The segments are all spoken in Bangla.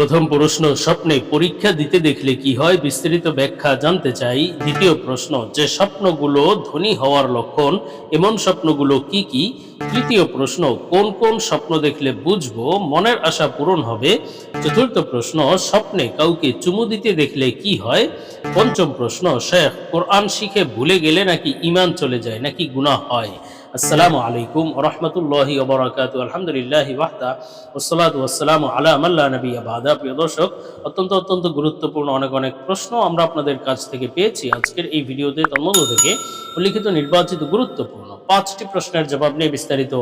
প্রথম প্রশ্ন, স্বপ্নে পরীক্ষা দিতে দেখলে কি হয়? বিস্তারিত ব্যাখ্যা জানতে চাই। দ্বিতীয় প্রশ্ন, যে স্বপ্নগুলো ধনী হওয়ার লক্ষণ, এমন স্বপ্নগুলো কি কি? তৃতীয় প্রশ্ন, কোন কোন স্বপ্ন দেখলে বুঝব? মনের আশা পূরণ হবে। চতুর্থ প্রশ্ন, স্বপ্নে কাউকে চুমু দিতে দেখলে কি হয়? পঞ্চম প্রশ্ন, শেখ কোরআন শিখে ভুলে গেলে নাকি ইমান চলে যায়, নাকি গুনাহ হয়? আসসালামু আলাইকুম রহমতুল্লাহি ওবরাকাতু আলহামদুলিল্লাহ ওয়াহদা। ওসলাত ওয়াসালামু আলা মাল্লা নবী আবাদা প্রিয় দর্শক, অত্যন্ত অত্যন্ত গুরুত্বপূর্ণ অনেক অনেক প্রশ্ন আমরা আপনাদের কাছ থেকে পেয়েছি আজকের এই ভিডিওতে। তার মধ্য থেকে উল্লিখিত নির্বাচিত গুরুত্বপূর্ণ পাঁচটি প্রশ্নের জবাব নিয়ে বিস্তারিত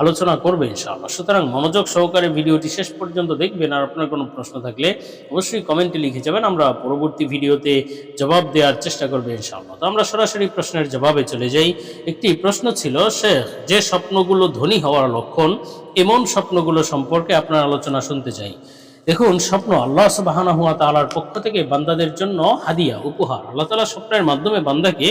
আলোচনা করবে ইনশাআল্লাহ। সুতরাং মনোযোগ সহকারে ভিডিওটি শেষ পর্যন্ত দেখবেন। আর আপনার কোনো প্রশ্ন থাকলে অবশ্যই কমেন্টে লিখে যাবেন। আমরা পরবর্তী ভিডিওতে জবাব দেওয়ার চেষ্টা করবে ইনশাআল্লাহ। তো আমরা সরাসরি প্রশ্নের জবাবে চলে যাই। একটি প্রশ্ন ছিল শেখ, যে স্বপ্নগুলো ধনী হওয়ার লক্ষণ, এমন স্বপ্নগুলো সম্পর্কে আপনার আলোচনা শুনতে চাই। দেখুন, স্বপ্ন আল্লাহ সুবাহানা হুয়া তালার পক্ষ থেকে বান্দাদের জন্য হাদিয়া, উপহার। আল্লাহ তালা স্বপ্নের মাধ্যমে বান্দাকে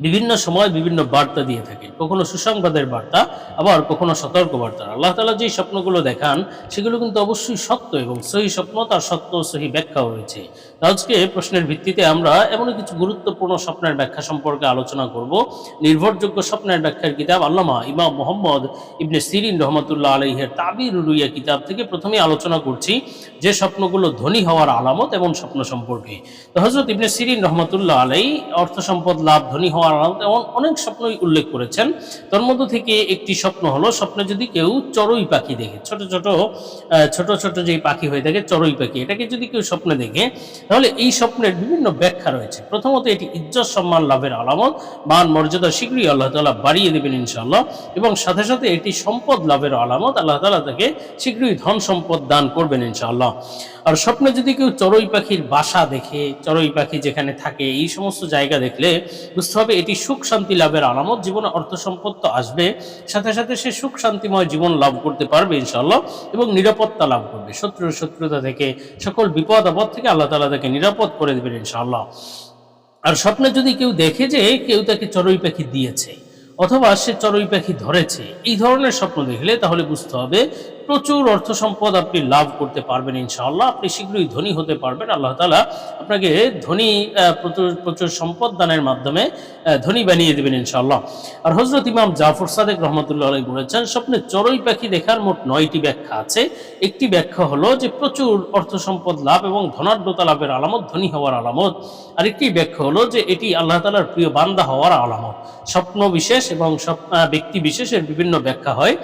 বিভিন্ন সময় বিভিন্ন বার্তা দিয়ে থাকেন কখনো সুসংবাদের বার্তা, আবার কখনো সতর্ক বার্তা আল্লাহ তালা যে স্বপ্নগুলো দেখান, সেগুলো কিন্তু অবশ্যই সত্য এবং সহি স্বপ্ন, তার সত্য সহি ব্যাখ্যাও রয়েছে। আজকে প্রশ্নের ভিত্তিতে আমরা এমন কিছু গুরুত্বপূর্ণ স্বপ্নের ব্যাখ্যা সম্পর্কে আলোচনা করব। নির্ভরযোগ্য স্বপ্নের ব্যাখ্যার কিতাব আল্লামা ইমাম মোহাম্মদ ইবনে সিরিন রহমতুল্লাহ আলহের তাবির রুইয়া কিতাব থেকে প্রথমেই আলোচনা করছি যে স্বপ্নগুলো ধনী হওয়ার আলামত এবং স্বপ্ন সম্পর্কে। তো হজরত ইবনে সিরিন রহমতুল্লাহ আলাই অর্থ সম্পদ লাভ ধনী হওয়ার আলামত এমন অনেক স্বপ্নই উল্লেখ করেছেন। তার মধ্য থেকে একটি স্বপ্ন হলো, স্বপ্নে যদি কেউ চড়ুই পাখি দেখে, ছোট ছোট ছোট ছোট যেই পাখি হয়ে থাকে, চড়ুই পাখি, এটাকে যদি কেউ স্বপ্নে দেখে, তাহলে এই স্বপ্নের বিভিন্ন ব্যাখ্যা রয়েছে। প্রথমত এটি ইজ্জত, সম্মান, লাভের আলামত, মান, মর্যাদা, শীঘ্রই আল্লাহ তালা বাড়িয়ে দেবেন ইনশাল্লাহ এবং সাথে সাথে এটি সম্পদ, লাভের আলামত, আল্লাহ তালা তাকে শীঘ্রই ধন সম্পদ দান করবেন ইনশাআল্লাহ। আর স্বপ্নে যদি কেউ চড়ুই পাখির বাসা দেখে, চড়ুই পাখি যেখানে থাকে, এই সমস্ত জায়গা দেখলে বুঝতে হবে এটি সুখ শান্তি লাভের আলামত, জীবনে অর্থ সম্পদ তো আসবে, সাথে সাথে সে সুখ শান্তিময় জীবন লাভ করতে পারবে ইনশাআল্লাহ এবং নিরাপত্তা লাভ করবে। শত্রুর শত্রুতা থেকে, সকল বিপদ আপদ থেকে আল্লাহ তালা তাকে নিরাপদ করে দেবেন ইনশাল্লাহ আর স্বপ্নে যদি কেউ দেখে যে কেউ তাকে চড়ুই পাখি দিয়েছে, অথবা সে চড়ুই পাখি ধরেছে, এই ধরনের স্বপ্ন দেখলে তাহলে বুঝতে হবে প্রচুর অর্থ সম্পদ আপনি লাভ করতে পারবেন ইনশাআল্লাহ। আপনি শীঘ্রই ধনী হতে পারবেন। আল্লাহ তালা আপনাকে ধনী প্রচুর প্রচুর সম্পদ দানের মাধ্যমে ধনী বানিয়ে দেবেন ইনশাআল্লাহ। আর হজরত ইমাম জাফর সাদেক রহমতুল্লাহ আলাই বলেছেন, স্বপ্নে চড়ুই পাখি দেখার মোট নয়টি ব্যাখ্যা আছে। একটি ব্যাখ্যা হলো যে প্রচুর অর্থ সম্পদ লাভ এবং ধনাঢ্যতা লাভের আলামত, ধনী হওয়ার আলামত। আরেকটি ব্যাখ্যা হলো যে এটি আল্লাহ তালার প্রিয় বান্দা হওয়ার আলামত। স্বপ্ন বিশেষ এবং ব্যক্তি বিশেষের বিভিন্ন ব্যাখ্যা হয়।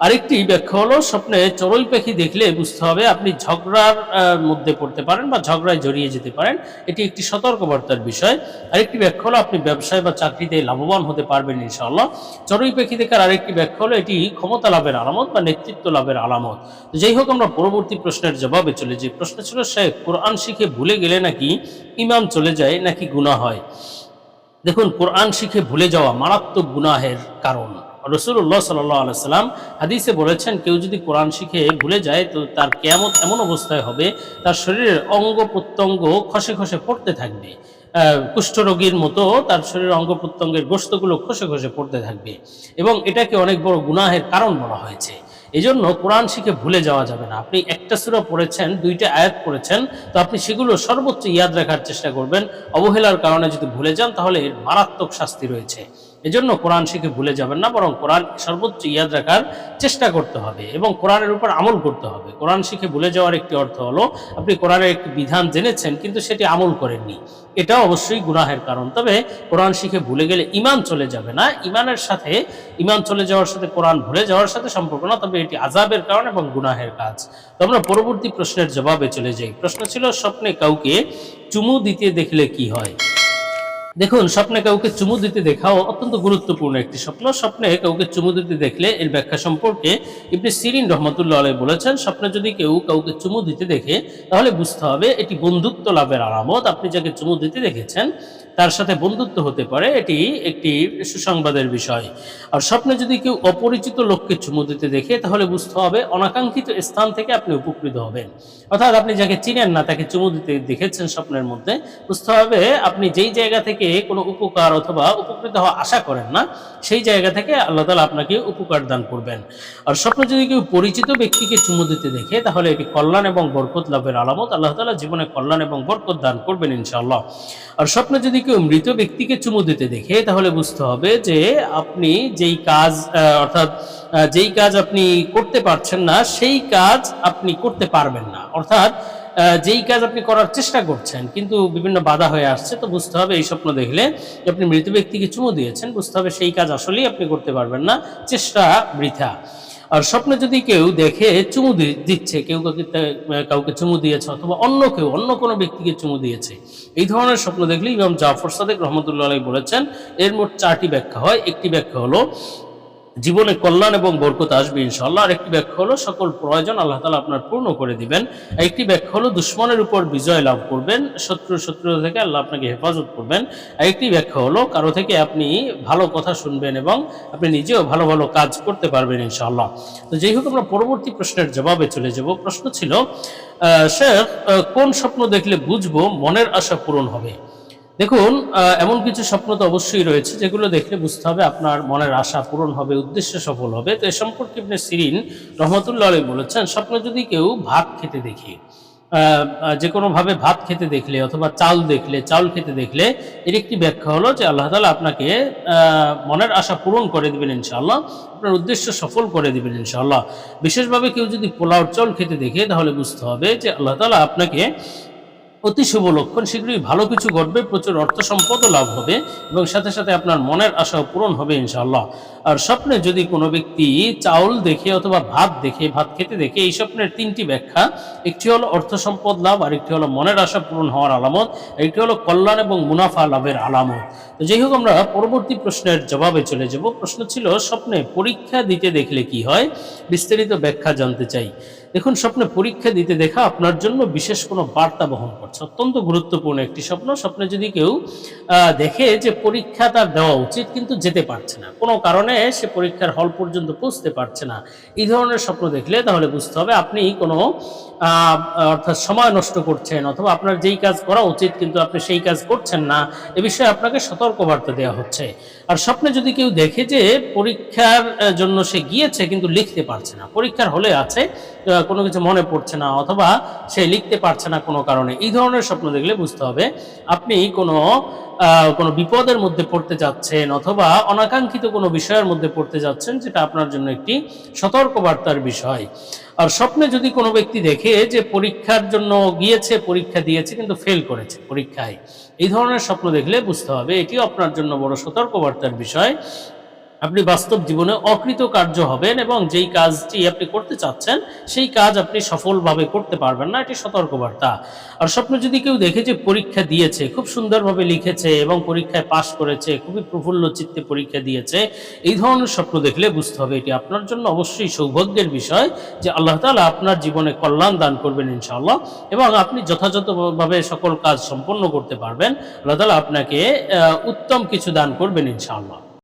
আরেকটি ব্যাখ্যা হলো, স্বপ্নে চড়ুই পাখি দেখলে বুঝতে হবে আপনি ঝগড়ার মধ্যে পড়তে পারেন বা ঝগড়ায় জড়িয়ে যেতে পারেন। এটি একটি সতর্কবার্তার বিষয়। আরেকটি ব্যাখ্যা হলো, আপনি ব্যবসায় বা চাকরিতে লাভবান হতে পারবেন ইনশাআল্লাহ। চড়ুই পাখি দেখার আরেকটি ব্যাখ্যা হলো, এটি ক্ষমতা লাভের আলামত বা নেতৃত্ব লাভের আলামত। যাই হোক, আমরা পরবর্তী প্রশ্নের জবাবে চলে যাই। প্রশ্ন ছিল, শেখ, কোরআন শিখে ভুলে গেলে নাকি ইমাম চলে যায়, নাকি গুনাহ হয়? দেখুন, কোরআন শিখে ভুলে যাওয়া মারাত্মক গুনাহের কারণ। রসুল্লাহ সাল্লাম হাদিসে বলেছেন, কেউ যদি কোরআন শিখে ভুলে যায়, তো তার কেমন এমন অবস্থায় হবে, তার শরীরের অঙ্গ প্রত্যঙ্গ খসে খসে পড়তে থাকবে। কুষ্ঠরোগীর মতো তার শরীরের অঙ্গ প্রত্যঙ্গের গোস্তগুলো খসে খসে পড়তে থাকবে। এবং এটাকে অনেক বড় গুনাহের কারণ বলা হয়েছে। এই জন্য কোরআন শিখে ভুলে যাওয়া যাবে না। আপনি একটা সুরা পড়েছেন, দুইটা আয়াত পড়েছেন, তো আপনি সেগুলো সর্বোচ্চ ইয়াদ রাখার চেষ্টা করবেন। অবহেলার কারণে যদি ভুলে যান, তাহলে এর মারাত্মক শাস্তি রয়েছে। এজন্য কোরআন শিখে ভুলে যাবেন না, বরং কোরআন সর্বোচ্চ ইয়াদ রাখার চেষ্টা করতে হবে এবং কোরআনের উপর আমল করতে হবে। কোরআন শিখে ভুলে যাওয়ার একটি অর্থ হলো, আপনি কোরআনের একটি বিধান জেনেছেন কিন্তু সেটি আমল করেননি। এটা অবশ্যই গুনাহের কারণ। তবে কোরআন শিখে ভুলে গেলে ইমান চলে যাবে না। ইমানের সাথে ইমান চলে যাওয়ার সাথে কোরআন ভুলে যাওয়ার সাথে সম্পর্ক না, তবে এটি আজাবের কারণ এবং গুনাহের কাজ। তো আমরা পরবর্তী প্রশ্নের জবাবে চলে যাই। প্রশ্ন ছিল, স্বপ্নে কাউকে চুমু দিতে দেখলে কি হয়? দেখুন, স্বপ্নে কাউকে চুমু দিতে দেখাও অত্যন্ত গুরুত্বপূর্ণ একটি স্বপ্ন। স্বপ্নে কাউকে চুমু দিতে দেখলে এর ব্যাখ্যা সম্পর্কে ইবনে সিরিন রহমতুল্লাহ আলাই বলেছেন, স্বপ্নে যদি কেউ কাউকে চুমু দিতে দেখে, তাহলে বুঝতে হবে এটি বন্ধুত্ব লাভের আরামত। আপনি যাকে চুমু দিতে দেখেছেন তার সাথে বন্ধুত্ব হতে পারে, এটি একটি সুসংবাদের বিষয়। আর স্বপ্নে যদি কেউ অপরিচিত লোককে চুমু দিতে দেখে, তাহলে বুঝতে হবে অনাকাঙ্ক্ষিত স্থান থেকে আপনি উপকৃত হবেন। অর্থাৎ আপনি যাকে চিনেন না, তাকে চুমু দিতে দেখেছেন স্বপ্নের মধ্যে, বুঝতে হবে আপনি যেই জায়গা থেকে কোনো উপকার অথবা উপকৃত হওয়া আশা করেন না, সেই জায়গা থেকে আল্লাহ তালা আপনাকে উপকার দান করবেন। আর স্বপ্ন যদি কেউ পরিচিত ব্যক্তিকে চুমু দিতে দেখে, তাহলে এটি কল্যাণ এবং বরকত লাভের আলামত। আল্লাহ তালা জীবনে কল্যাণ এবং বরকত দান করবেন ইনশাআল্লাহ। আর স্বপ্নে যদি কেউ মৃত ব্যক্তিকে চুমু দিতে দেখে তাহলে বুঝতে হবে যে আপনি যেই কাজ অর্থাৎ যেই কাজ আপনি করতে পারছেন না, সেই কাজ আপনি করতে পারবেন না। অর্থাৎ যেই কাজ আপনি করার চেষ্টা করছেন, কিন্তু বিভিন্ন বাধা হয়ে আসছে, তো বুঝতে হবে এই স্বপ্ন দেখলে আপনি মৃত ব্যক্তিকে চুমু দিয়েছেন, বুঝতে হবে সেই কাজ আসলেই আপনি করতে পারবেন না, চেষ্টা বৃথা। আর স্বপ্নে যদি কেউ দেখে চুমু দিচ্ছে, কেউ কাউকে চুমু দিয়েছে অথবা অন্য কেউ, অন্য কোনো ব্যক্তিকে চুমু দিয়েছে, এই ধরনের স্বপ্ন দেখলে ইমাম জাফর সাদেক রহমতুল্লাহ বলেছেন, এর মোট চারটি ব্যাখ্যা হয়। একটি ব্যাখ্যা হলো জীবনে কল্যাণ এবং বরকত আসবে ইনশাল্লাহ আর একটি ব্যাখ্যা হলো, সকল প্রয়োজন আল্লাহ তালা আপনার পূর্ণ করে দিবেন। একটি ব্যাখ্যা হলো, দুশ্মনের উপর বিজয় লাভ করবেন, শত্রু শত্রু থেকে আল্লাহ আপনাকে হেফাজত করবেন। একটি ব্যাখ্যা হলো, কারও থেকে আপনি ভালো কথা শুনবেন এবং আপনি নিজেও ভালো ভালো কাজ করতে পারবেন ইনশাআল্লাহ। তো যাই হোক, আমরা পরবর্তী প্রশ্নের জবাবে চলে যাব। প্রশ্ন ছিল শেখ কোন স্বপ্ন দেখলে বুঝব মনের আশা পূরণ হবে? দেখুন এমন কিছু স্বপ্ন তো অবশ্যই রয়েছে যেগুলো দেখলে বুঝতে হবে আপনার মনের আশা পূরণ হবে, উদ্দেশ্য সফল হবে। তো এ সম্পর্কে আপনি সিরিন রহমতুল্লাহ আলী বলেছেন, স্বপ্ন যদি কেউ ভাত খেতে দেখে যে কোনোভাবে ভাত খেতে দেখলে অথবা চাল দেখলে চাউল খেতে দেখলে, এর একটি ব্যাখ্যা হলো যে আল্লাহ তালা আপনাকে মনের আশা পূরণ করে দিবেন ইনশাআল্লাহ, আপনার উদ্দেশ্য সফল করে দিবেন ইনশাআল্লাহ। বিশেষভাবে কেউ যদি পোলাও চাউল খেতে দেখে, তাহলে বুঝতে হবে যে আল্লাহ তালা আপনাকে অতি শুভ লক্ষণ। শীঘ্রই ভালো কিছু ঘটবে, প্রচুর অর্থ সম্পদও লাভ হবে এবং সাথে সাথে আপনার মনের আশাও পূরণ হবে ইনশাআল্লাহ। আর স্বপ্নে যদি কোনো ব্যক্তি চাউল দেখে অথবা ভাত দেখে, ভাত খেতে দেখে, এই স্বপ্নের তিনটি ব্যাখ্যা, একটি হলো অর্থ সম্পদ লাভ আর একটি হলো মনের আশা পূরণ হওয়ার আলামত একটি হলো কল্যাণ এবং মুনাফা লাভের আলামত। তো যাই হোক, আমরা পরবর্তী প্রশ্নের জবাবে চলে যাব। প্রশ্ন ছিল, স্বপ্নে পরীক্ষা দিতে দেখলে কি হয়? বিস্তারিত ব্যাখ্যা জানতে চাই। দেখুন, স্বপ্নে পরীক্ষা দিতে দেখা আপনার জন্য বিশেষ কোনো বার্তা বহন করছে। অত্যন্ত গুরুত্বপূর্ণ একটি স্বপ্ন। স্বপ্নে যদি কেউ দেখে যে পরীক্ষা তার দেওয়া উচিত, কিন্তু যেতে পারছে না। কোনো কারণে সে পরীক্ষার হল পর্যন্ত পৌঁছতে পারছে না। এই ধরনের স্বপ্ন দেখলে তাহলে বুঝতে হবে আপনি কোনো অর্থাৎ সময় নষ্ট করছেন, অথবা আপনার যেই কাজ করা উচিত, কিন্তু আপনি সেই কাজ করছেন না, এ বিষয়ে আপনাকে সতর্কবার্তা দেওয়া হচ্ছে। আর স্বপ্নে যদি কেউ দেখে যে পরীক্ষার জন্য সে গিয়েছে, কিন্তু লিখতে পারছে না, পরীক্ষার হলে আছে কোনো কিছু মনে পড়ছে না অথবা সে লিখতে পারছে না কোনো কারণে। এই ধরনের স্বপ্ন দেখলে বুঝতে হবে আপনি কোনো কোনো বিপদের মধ্যে পড়তে যাচ্ছেন অথবা অনাকাঙ্ক্ষিত কোনো বিষয়ের মধ্যে পড়তে যাচ্ছেন যেটা আপনার জন্য একটি সতর্কবার্তার বিষয়। আর স্বপ্নে যদি কোনো ব্যক্তি দেখে যে পরীক্ষার জন্য গিয়েছে, পরীক্ষা দিয়েছে কিন্তু ফেল করেছে পরীক্ষায়, এই ধরনের স্বপ্ন দেখলে বুঝতে হবে এটিও আপনার জন্য বড় সতর্কবার্তার বিষয়। আপনি বাস্তব জীবনে অকৃতকার্য হবেন এবং যেই কাজটি আপনি করতে চাচ্ছেন, সেই কাজ আপনি সফলভাবে করতে পারবেন না, এটি সতর্কবার্তা। আর স্বপ্ন যদি কেউ দেখে যে পরীক্ষা দিয়েছে, খুব সুন্দরভাবে লিখেছে এবং পরীক্ষায় পাশ করেছে, খুবই প্রফুল্ল চিত্তে পরীক্ষা দিয়েছে, এই ধরনের স্বপ্ন দেখলে বুঝতে হবে এটি আপনার জন্য অবশ্যই সৌভাগ্যের বিষয় যে আল্লাহ তালা আপনার জীবনে কল্যাণ দান করবেন ইনশাআল্লাহ এবং আপনি যথাযথভাবে সকল কাজ সম্পন্ন করতে পারবেন। আল্লাহ তাআলা আপনাকে উত্তম কিছু দান করবেন ইনশাআল্লাহ।